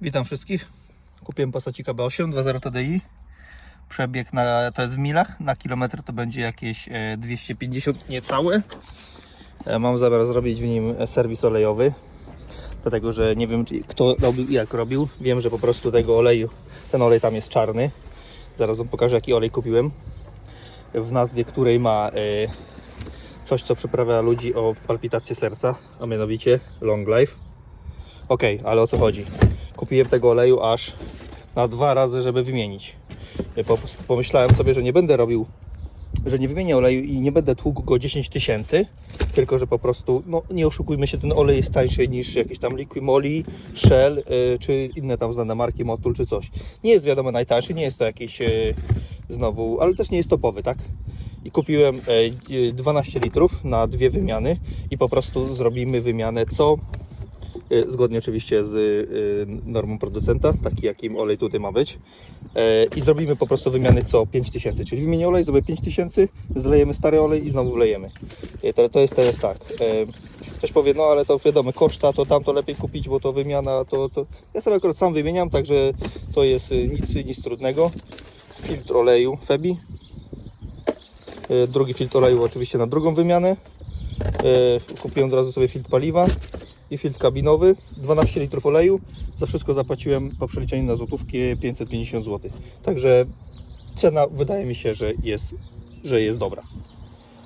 Witam wszystkich. Kupiłem Passacika B8 2.0 TDI. Przebieg na, to jest w milach. Na kilometr to będzie jakieś e, 250 niecałe. E, Mam zamiar zrobić w nim e, serwis olejowy. Dlatego, że nie wiem kto robił i jak robił. Wiem, że po prostu tego oleju, ten olej tam jest czarny. Zaraz wam pokażę jaki olej kupiłem. W nazwie której ma e, coś, co przyprawia ludzi o palpitację serca, a mianowicie Long Life. Okej, ale o co chodzi? Kupiłem tego oleju aż na dwa razy, żeby wymienić. Po- Pomyślałem sobie, że nie będę robił, że nie wymienię oleju i nie będę tłukł go 10 tysięcy, tylko że po prostu, no nie oszukujmy się, ten olej jest tańszy niż jakiś tam Liquimoli, Shell, y, czy inne tam znane marki, Motul czy coś. Nie jest wiadomo najtańszy, nie jest to jakiś y, znowu, ale też nie jest topowy, tak? I kupiłem y, y, 12 litrów na dwie wymiany i po prostu zrobimy wymianę co E, zgodnie oczywiście z y, normą producenta, taki jakim olej tutaj ma być. E, I zrobimy po prostu wymiany co 5000, czyli wymienię olej, zrobię 5000, zlejemy stary olej i znowu wlejemy. E, To, to jest teraz tak. e, Ktoś powie, no ale to wiadomo, koszta, to tam to lepiej kupić, bo to wymiana, to, to... Ja sobie akurat sam wymieniam, także to jest y, nic, nic trudnego. Filtr oleju Febi. Drugi filtr oleju oczywiście na drugą wymianę. Kupiłem od razu sobie filtr paliwa i filtr kabinowy, 12 litrów oleju. Za wszystko zapłaciłem po przeliczeniu na złotówki 550 zł. Także cena wydaje mi się, że jest, że jest dobra.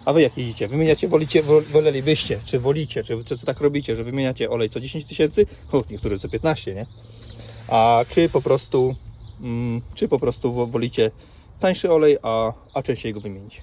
A wy jak jeździcie? Wymieniacie, wolicie, wo- wolelibyście, czy wolicie, czy, czy, czy tak robicie, że wymieniacie olej co 10 tysięcy? Niektórzy co 15, nie? A czy po prostu, mm, czy po prostu wo- wolicie tańszy olej, a, a częściej go wymienić?